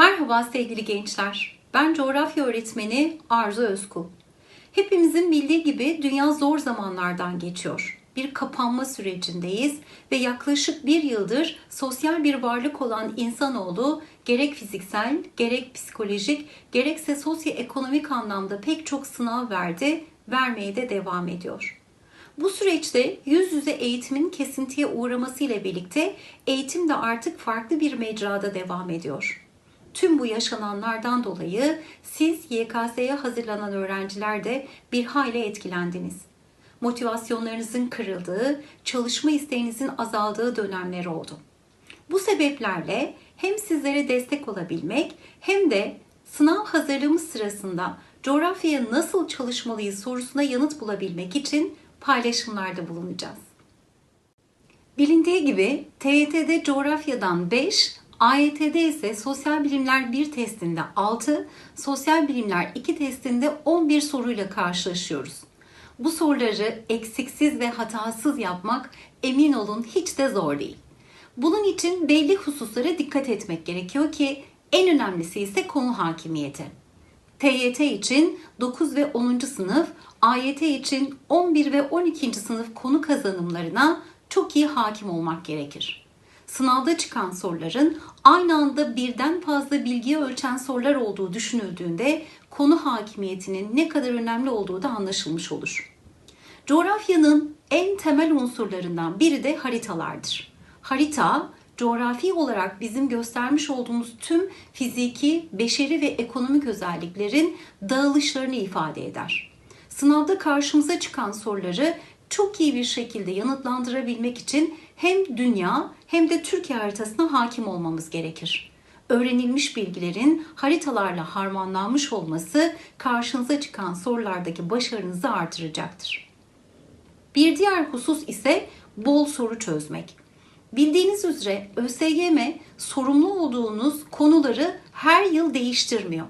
Merhaba sevgili gençler. Ben coğrafya öğretmeni Arzu Özkul. Hepimizin bildiği gibi dünya zor zamanlardan geçiyor. Bir kapanma sürecindeyiz ve yaklaşık bir yıldır sosyal bir varlık olan insanoğlu gerek fiziksel, gerek psikolojik, gerekse sosyoekonomik anlamda pek çok sınav verdi, vermeye de devam ediyor. Bu süreçte yüz yüze eğitimin kesintiye uğraması ile birlikte eğitim de artık farklı bir mecrada devam ediyor. Tüm bu yaşananlardan dolayı siz YKS'ye hazırlanan öğrenciler de bir hayli etkilendiniz. Motivasyonlarınızın kırıldığı, çalışma isteğinizin azaldığı dönemler oldu. Bu sebeplerle hem sizlere destek olabilmek hem de sınav hazırlığımız sırasında coğrafyaya nasıl çalışmalıyız sorusuna yanıt bulabilmek için paylaşımlarda bulunacağız. Bilindiği gibi TYT'de coğrafyadan 5, AYT'de ise sosyal bilimler 1 testinde 6, sosyal bilimler 2 testinde 11 soruyla karşılaşıyoruz. Bu soruları eksiksiz ve hatasız yapmak emin olun hiç de zor değil. Bunun için belli hususlara dikkat etmek gerekiyor ki en önemlisi ise konu hakimiyeti. TYT için 9 ve 10. sınıf, AYT için 11 ve 12. sınıf konu kazanımlarına çok iyi hakim olmak gerekir. Sınavda çıkan soruların aynı anda birden fazla bilgiye ölçen sorular olduğu düşünüldüğünde konu hakimiyetinin ne kadar önemli olduğu da anlaşılmış olur. Coğrafyanın en temel unsurlarından biri de haritalardır. Harita, coğrafi olarak bizim göstermiş olduğumuz tüm fiziki, beşeri ve ekonomik özelliklerin dağılışlarını ifade eder. Sınavda karşımıza çıkan soruları çok iyi bir şekilde yanıtlandırabilmek için hem dünya hem de Türkiye haritasına hakim olmamız gerekir. Öğrenilmiş bilgilerin haritalarla harmanlanmış olması karşınıza çıkan sorulardaki başarınızı artıracaktır. Bir diğer husus ise bol soru çözmek. Bildiğiniz üzere ÖSYM sorumlu olduğunuz konuları her yıl değiştirmiyor.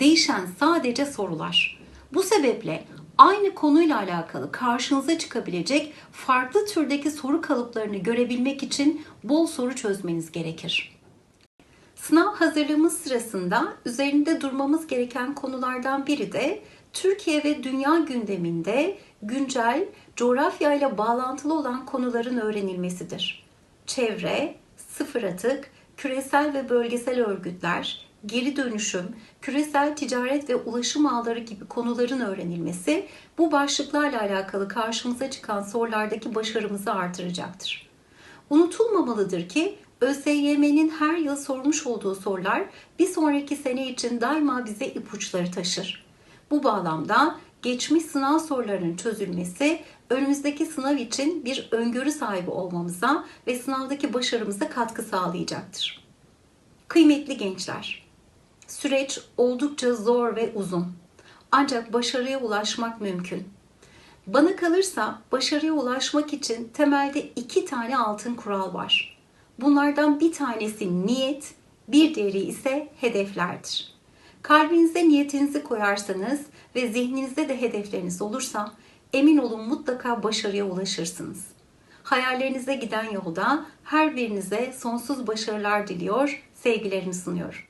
Değişen sadece sorular. Bu sebeple aynı konuyla alakalı karşınıza çıkabilecek farklı türdeki soru kalıplarını görebilmek için bol soru çözmeniz gerekir. Sınav hazırlığımız sırasında üzerinde durmamız gereken konulardan biri de Türkiye ve dünya gündeminde güncel coğrafya ile bağlantılı olan konuların öğrenilmesidir. Çevre, sıfır atık, küresel ve bölgesel örgütler, geri dönüşüm, küresel ticaret ve ulaşım ağları gibi konuların öğrenilmesi bu başlıklarla alakalı karşımıza çıkan sorulardaki başarımızı artıracaktır. Unutulmamalıdır ki ÖSYM'nin her yıl sormuş olduğu sorular bir sonraki sene için daima bize ipuçları taşır. Bu bağlamda geçmiş sınav sorularının çözülmesi önümüzdeki sınav için bir öngörü sahibi olmamıza ve sınavdaki başarımıza katkı sağlayacaktır. Kıymetli gençler, süreç oldukça zor ve uzun. Ancak başarıya ulaşmak mümkün. Bana kalırsa başarıya ulaşmak için temelde iki tane altın kural var. Bunlardan bir tanesi niyet, bir diğeri ise hedeflerdir. Kalbinize niyetinizi koyarsanız ve zihninizde de hedefleriniz olursa emin olun mutlaka başarıya ulaşırsınız. Hayallerinize giden yolda her birinize sonsuz başarılar diliyor, sevgilerimi sunuyorum.